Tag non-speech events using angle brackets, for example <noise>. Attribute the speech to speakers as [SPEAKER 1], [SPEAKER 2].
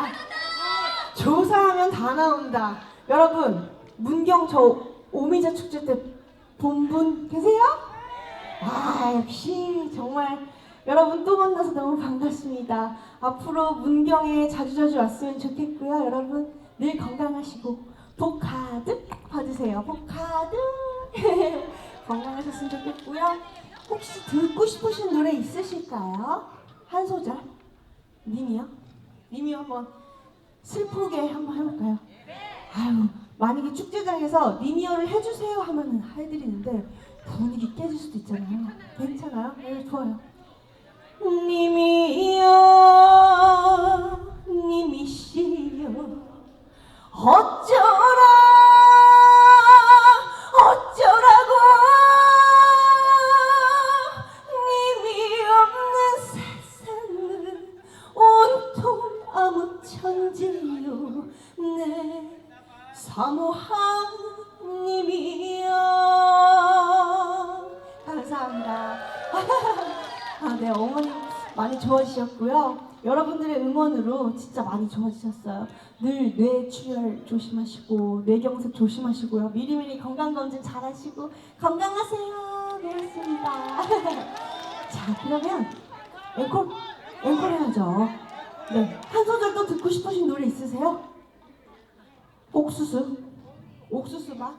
[SPEAKER 1] 맞아. 조사하면 다 나온다. 여러분, 문경 저 오미자 축제 때 본 분 계세요? 아, 역시 정말 여러분 또 만나서 너무 반갑습니다. 앞으로 문경에 자주자주 왔으면 좋겠고요. 여러분 늘 건강하시고 복 가득 받으세요. 복 가득 <laughs> 건강하셨으면 좋겠고요. 혹시 듣고 싶으신 노래 있으실까요? 한 소절. 님이요? 님이 한번 슬프게 한번 해볼까요? 아유 만약에 축제장에서 니니어를 해주세요 하면은 해드리는데 분위기 깨질 수도 있잖아요. 괜찮아요? 네 좋아요. 님이여 님이시여 어쩌 사모한 님이여 감사합니다 <laughs> 아, 네, 어머님 많이 좋아지셨고요. 여러분들의 응원으로 진짜 많이 좋아지셨어요. 늘 뇌출혈 조심하시고, 뇌경색 조심하시고요. 미리미리 건강검진 잘 하시고, 건강하세요. 고맙습니다. <laughs> 자, 그러면 앵콜, 앵콜 해야죠. 네, 한 소절 또 듣고 싶으신 노래 있으세요? 옥수수. 옥수수 맛?